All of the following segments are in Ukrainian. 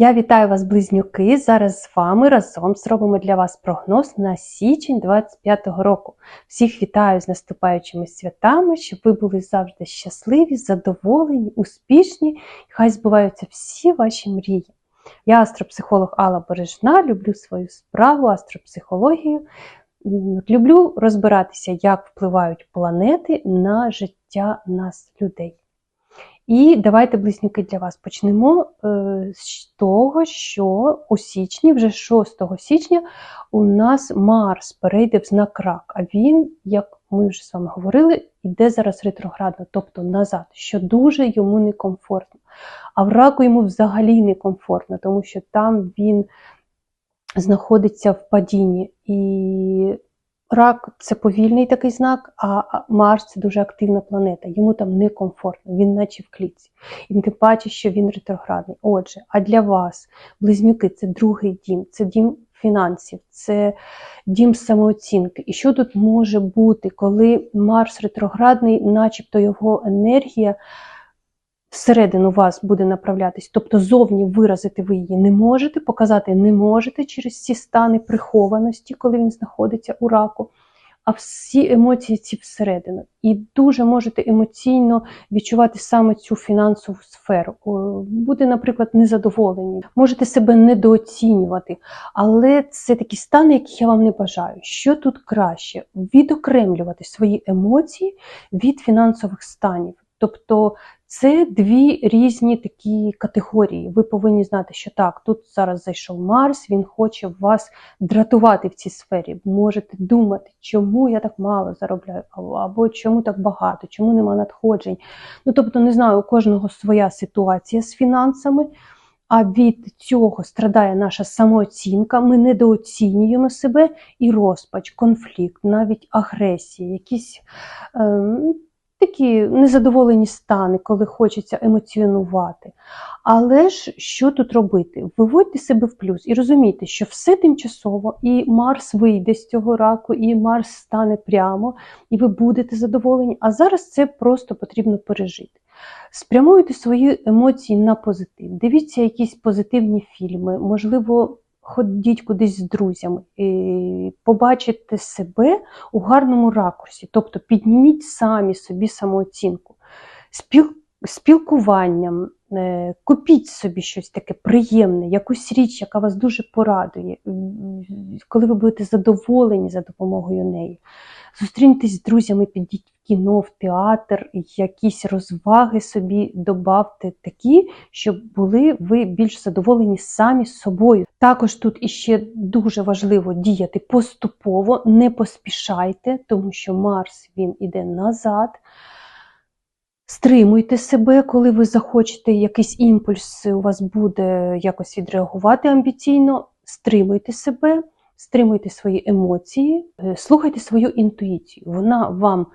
Я вітаю вас, близнюки. Зараз з вами разом зробимо для вас прогноз на січень 25-го року. Всіх вітаю з наступаючими святами, щоб ви були завжди щасливі, задоволені, успішні, і хай збуваються всі ваші мрії. Я астропсихолог Алла Бережна, люблю свою справу, астропсихологію. Люблю розбиратися, як впливають планети на життя нас, людей. І давайте, близнюки, для вас почнемо е, з того, що у січні, вже 6 січня, у нас Марс перейде в знак рак. А він, як ми вже з вами говорили, йде зараз ретроградно, тобто назад, що дуже йому некомфортно. А в раку йому взагалі некомфортно, тому що там він знаходиться в падінні. І рак це повільний такий знак, а Марс це дуже активна планета. Йому там некомфортно, він наче в клітці. І тим паче, що він ретроградний. Отже, а для вас, близнюки, це другий дім, це дім фінансів, це дім самооцінки. І що тут може бути, коли Марс ретроградний, начебто його енергія всередину вас буде направлятись, тобто зовні виразити ви її не можете, показати не можете через ці стани прихованості, коли він знаходиться у раку. А всі емоції ці всередину. І дуже можете емоційно відчувати саме цю фінансову сферу. Буде, наприклад, незадоволені, можете себе недооцінювати. Але це такі стани, які я вам не бажаю. Що тут краще? Відокремлювати свої емоції від фінансових станів. Тобто це дві різні такі категорії. Ви повинні знати, що так, тут зараз зайшов Марс, він хоче вас дратувати в цій сфері. Можете думати, чому я так мало заробляю, або чому так багато, чому нема надходжень. Ну, тобто, не знаю, у кожного своя ситуація з фінансами. А від цього страдає наша самооцінка, ми недооцінюємо себе і розпач, конфлікт, навіть агресія, якісь. Е Такі незадоволені стани, коли хочеться емоціонувати. Але ж що тут робити? Виводьте себе в плюс і розумійте, що все тимчасово, і Марс вийде з цього раку, і Марс стане прямо, і ви будете задоволені. А зараз це просто потрібно пережити. Спрямуйте свої емоції на позитив. Дивіться якісь позитивні фільми, можливо. Ходіть кудись з друзями, і побачите себе у гарному ракурсі, тобто підніміть самі собі самооцінку, Спіл... спілкуванням, е, купіть собі щось таке приємне, якусь річ, яка вас дуже порадує, коли ви будете задоволені за допомогою неї. Зустріньтесь з друзями, підіть в кіно, в театр, якісь розваги собі добавте такі, щоб були ви більш задоволені самі з собою. Також тут іще дуже важливо діяти поступово, не поспішайте, тому що Марс він іде назад. Стримуйте себе, коли ви захочете якийсь імпульс, у вас буде якось відреагувати амбіційно, стримуйте себе стримуйте свої емоції, е, слухайте свою інтуїцію. Вона вам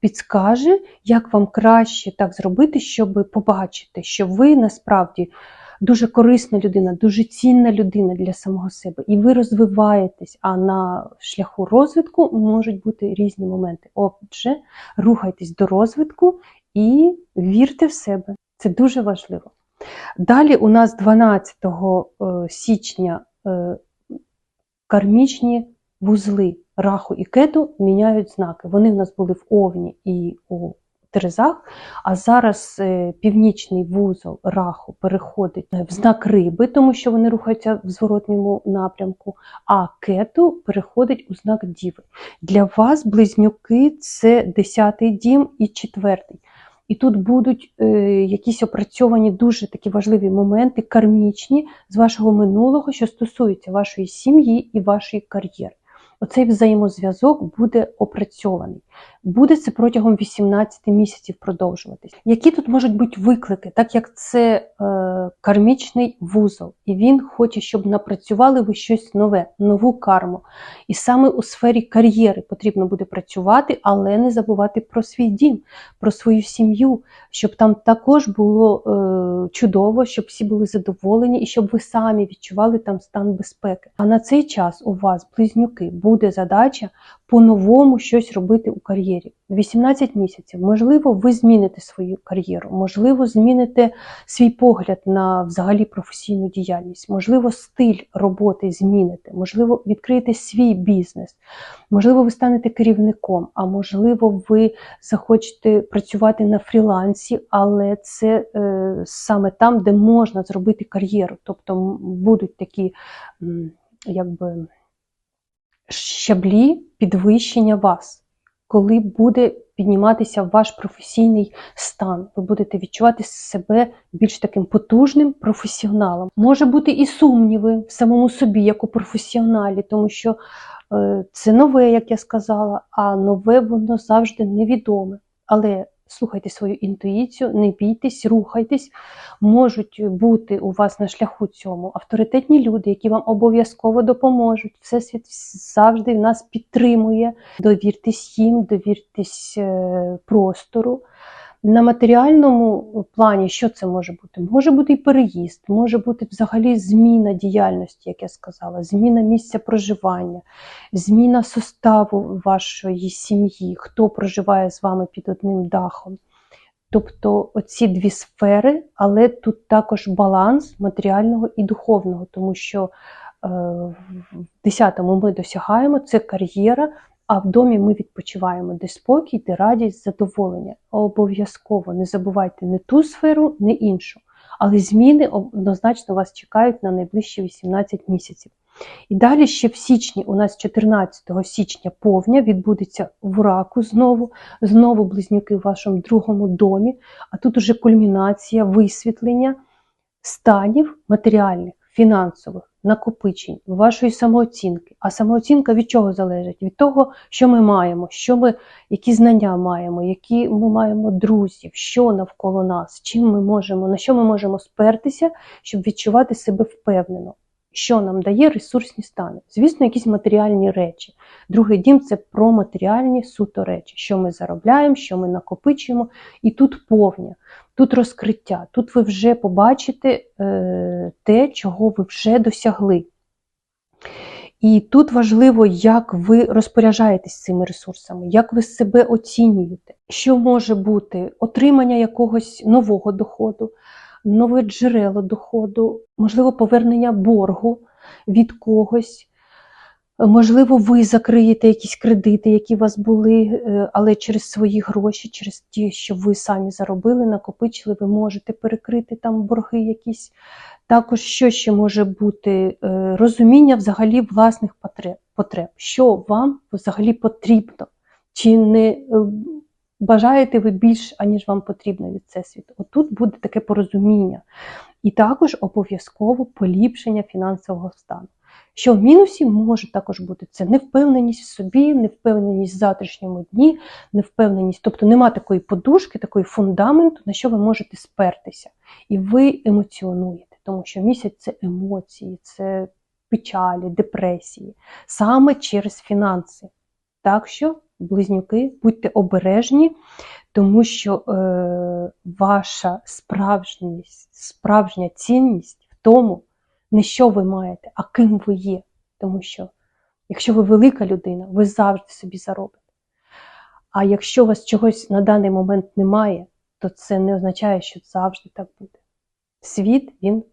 підскаже, як вам краще так зробити, щоб побачити, що ви насправді дуже корисна людина, дуже цінна людина для самого себе. І ви розвиваєтесь, а на шляху розвитку можуть бути різні моменти. Отже, рухайтесь до розвитку і вірте в себе. Це дуже важливо. Далі у нас 12 е, січня е, кармічні вузли раху і кету міняють знаки. Вони в нас були в Овні і у Терезах, а зараз е, північний вузол раху переходить в знак риби, тому що вони рухаються в зворотньому напрямку, а кету переходить у знак діви. Для вас, близнюки, це 10-й дім і 4-й. І тут будуть е, якісь опрацьовані дуже такі важливі моменти, кармічні з вашого минулого, що стосуються вашої сім'ї і вашої кар'єри. Оцей взаємозв'язок буде опрацьований. Буде це протягом 18 місяців продовжуватись. Які тут можуть бути виклики, так як це е, кармічний вузол, і він хоче, щоб напрацювали ви щось нове, нову карму. І саме у сфері кар'єри потрібно буде працювати, але не забувати про свій дім, про свою сім'ю, щоб там також було е, чудово, щоб всі були задоволені і щоб ви самі відчували там стан безпеки. А на цей час у вас близнюки буде задача по-новому щось робити у кар'єрі. 18 місяців. Можливо, ви зміните свою кар'єру, можливо, зміните свій погляд на взагалі професійну діяльність, можливо, стиль роботи зміните, можливо, відкриєте свій бізнес, можливо, ви станете керівником, а можливо, ви захочете працювати на фрілансі, але це е, саме там, де можна зробити кар'єру. Тобто будуть такі якби щаблі підвищення вас, коли буде підніматися ваш професійний стан. Ви будете відчувати себе більш таким потужним професіоналом. Може бути і сумніви в самому собі, як у професіоналі, тому що е, це нове, як я сказала, а нове воно завжди невідоме. Але слухайте свою інтуїцію, не бійтесь, рухайтесь. Можуть бути у вас на шляху цьому авторитетні люди, які вам обов'язково допоможуть. Всесвіт завжди нас підтримує. Довіртесь їм, довіртесь е, простору. На матеріальному плані що це може бути? Може бути і переїзд, може бути взагалі зміна діяльності, як я сказала, зміна місця проживання, зміна составу вашої сім'ї, хто проживає з вами під одним дахом. Тобто оці дві сфери, але тут також баланс матеріального і духовного, тому що е, в 10-му ми досягаємо це кар'єра, а в домі ми відпочиваємо, де спокій, де радість, задоволення. Обов'язково не забувайте не ту сферу, не іншу. Але зміни однозначно вас чекають на найближчі 18 місяців. І далі ще в січні, у нас 14 січня повня відбудеться в раку знову, знову близнюки в вашому другому домі, а тут уже кульмінація, висвітлення станів матеріальних, фінансових, накопичень, вашої самооцінки. А самооцінка від чого залежить? Від того, що ми маємо, що ми, які знання маємо, які ми маємо друзів, що навколо нас, чим ми можемо, на що ми можемо спертися, щоб відчувати себе впевнено. Що нам дає ресурсні стани? Звісно, якісь матеріальні речі. Другий дім це про матеріальні суто речі, що ми заробляємо, що ми накопичуємо. І тут повня, тут розкриття, тут ви вже побачите е, те, чого ви вже досягли. І тут важливо, як ви розпоряджаєтесь цими ресурсами, як ви себе оцінюєте, що може бути отримання якогось нового доходу, нове джерело доходу, можливо, повернення боргу від когось. Можливо, ви закриєте якісь кредити, які у вас були, е, але через свої гроші, через ті, що ви самі заробили, накопичили, ви можете перекрити там борги якісь. Також що ще може бути е, розуміння взагалі власних потреб, що вам взагалі потрібно, чи не е, бажаєте ви більш, аніж вам потрібно від всесвіту. Отут буде таке порозуміння. І також обов'язково поліпшення фінансового стану. Що в мінусі може також бути це невпевненість в собі, невпевненість в завтрашньому дні, невпевненість, тобто нема такої подушки, такої фундаменту, на що ви можете спертися. І ви емоціонуєте, тому що місяць це емоції, це печалі, депресії, саме через фінанси. Так що, близнюки, будьте обережні, тому що е, ваша справжність, справжня цінність в тому, не що ви маєте, а ким ви є. Тому що, якщо ви велика людина, ви завжди собі заробите. А якщо у вас чогось на даний момент немає, то це не означає, що завжди так буде. Світ, він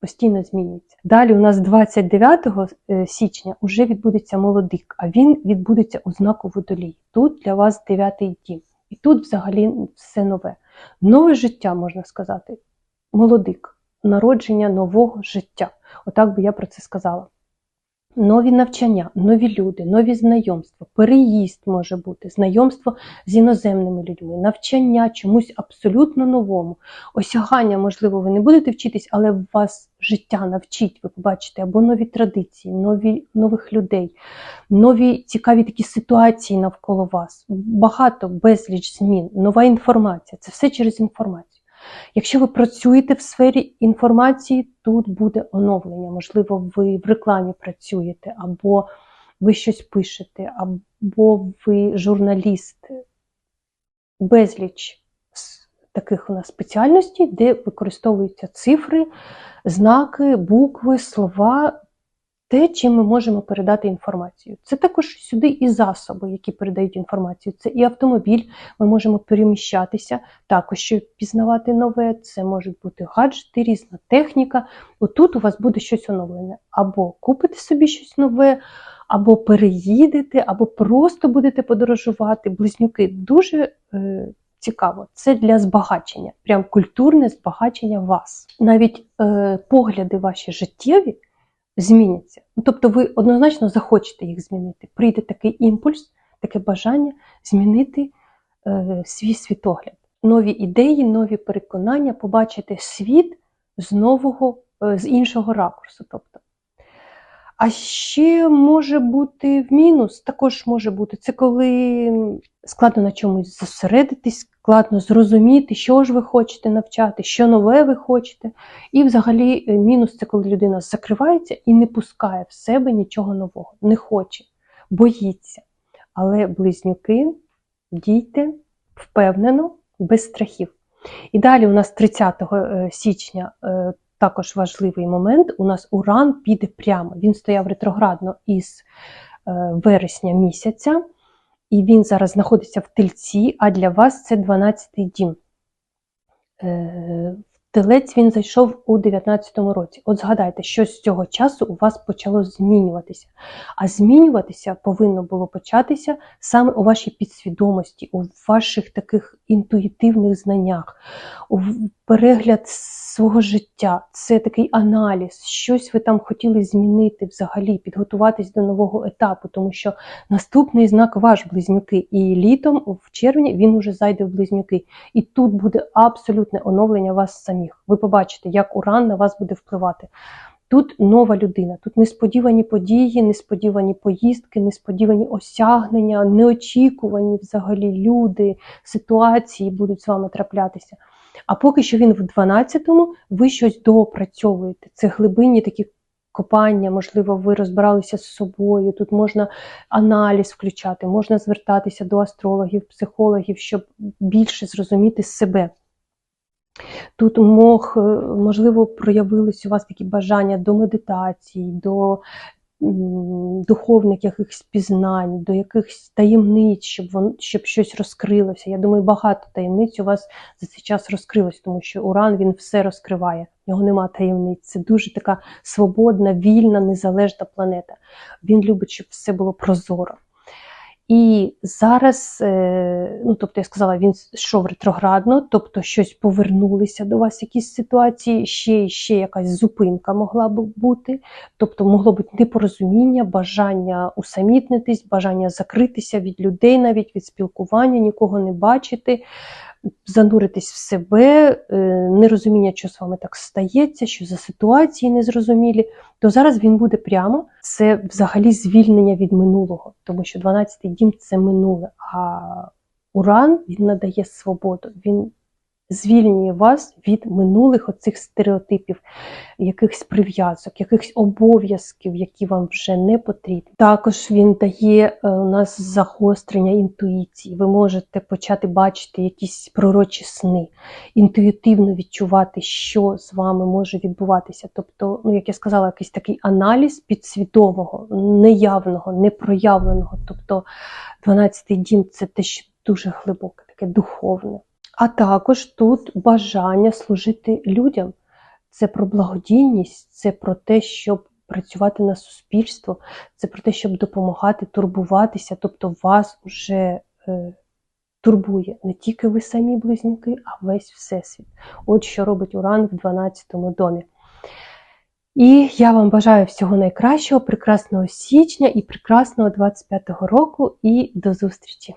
постійно змінюється. Далі у нас 29 е, січня вже відбудеться молодик, а він відбудеться у знаку водолій. Тут для вас дев'ятий дім. І тут взагалі все нове. Нове життя, можна сказати, молодик, народження нового життя. Отак би я про це сказала. Нові навчання, нові люди, нові знайомства, переїзд може бути, знайомство з іноземними людьми, навчання чомусь абсолютно новому. Осягання, можливо, ви не будете вчитись, але вас життя навчить, ви побачите або нові традиції, нові, нових людей, нові цікаві такі ситуації навколо вас. Багато безліч змін, нова інформація. Це все через інформацію. Якщо ви працюєте в сфері інформації, тут буде оновлення. Можливо, ви в рекламі працюєте, або ви щось пишете, або ви журналіст. Безліч таких у нас спеціальностей, де використовуються цифри, знаки, букви, слова те, чим ми можемо передати інформацію. Це також сюди і засоби, які передають інформацію. Це і автомобіль, ми можемо переміщатися, також щоб пізнавати нове. Це можуть бути гаджети, різна техніка. Отут у вас буде щось оновлене. Або купите собі щось нове, або переїдете, або просто будете подорожувати. Близнюки дуже е, цікаво. Це для збагачення, прям культурне збагачення вас. Навіть е, погляди ваші життєві зміняться. Ну, тобто ви однозначно захочете їх змінити. Прийде такий імпульс, таке бажання змінити е, свій світогляд. Нові ідеї, нові переконання, побачити світ з нового, е, з іншого ракурсу. Тобто. А ще може бути в мінус, також може бути це коли складно на чомусь зосередитись, складно зрозуміти, що ж ви хочете навчати, що нове ви хочете. І взагалі е, мінус це коли людина закривається і не пускає в себе нічого нового, не хоче, боїться. Але близнюки дійте впевнено, без страхів. І далі у нас 30 е, січня е, також важливий момент. У нас Уран піде прямо. Він стояв ретроградно із вересня місяця, і він зараз знаходиться в тельці, а для вас це 12-й дім. Е, В телець він зайшов у 19-му році. От згадайте, що з цього часу у вас почало змінюватися. А змінюватися повинно було початися саме у вашій підсвідомості, у ваших таких інтуїтивних знаннях, перегляд свого життя. Це такий аналіз, щось ви там хотіли змінити взагалі, підготуватись до нового етапу, тому що наступний знак ваш близнюки. І літом, в червні, він уже зайде в близнюки. І тут буде абсолютне оновлення вас самих. Ви побачите, як уран на вас буде впливати. Тут нова людина, тут несподівані події, несподівані поїздки, несподівані осягнення, неочікувані взагалі люди, ситуації будуть з вами траплятися. А поки що він в 12-му, ви щось доопрацьовуєте. Це глибинні такі копання, можливо, ви розбиралися з собою. Тут можна аналіз включати, можна звертатися до астрологів, психологів, щоб більше зрозуміти себе. Тут мог, е, можливо, проявились у вас такі бажання до медитації, до духовних якихось пізнань, до якихось таємниць, щоб вон, щоб щось розкрилося. Я думаю, багато таємниць у вас за цей час розкрилось, тому що Уран він все розкриває. В нього нема таємниць. Це дуже така свободна, вільна, незалежна планета. Він любить, щоб все було прозоро. І зараз, е, ну тобто я сказала, він йшов ретроградно, тобто щось повернулися до вас, якісь ситуації, ще ще якась зупинка могла б бути, тобто могло бути непорозуміння, бажання усамітнитись, бажання закритися від людей, навіть від спілкування, нікого не бачити, зануритись в себе, е, нерозуміння, що з вами так стається, що за ситуації незрозумілі, то зараз він буде прямо. Це взагалі звільнення від минулого, тому що 12-й дім це минуле. А Уран він надає свободу, він звільнює вас від минулих оцих стереотипів, якихось прив'язок, якихось обов'язків, які вам вже не потрібні. Також він дає е, у нас загострення інтуїції. Ви можете почати бачити якісь пророчі сни, інтуїтивно відчувати, що з вами може відбуватися. Тобто, ну як я сказала, якийсь такий аналіз підсвідомого, неявного, непроявленого. Тобто 12-й дім це те, що дуже глибоке, таке духовне. А також тут бажання служити людям. Це про благодійність, це про те, щоб працювати на суспільство, це про те, щоб допомагати, турбуватися. Тобто вас вже е, турбує не тільки ви самі близнюки, а весь всесвіт. От що робить Уран в 12-му домі. І я вам бажаю всього найкращого, прекрасного січня і прекрасного 25-го року, і до зустрічі!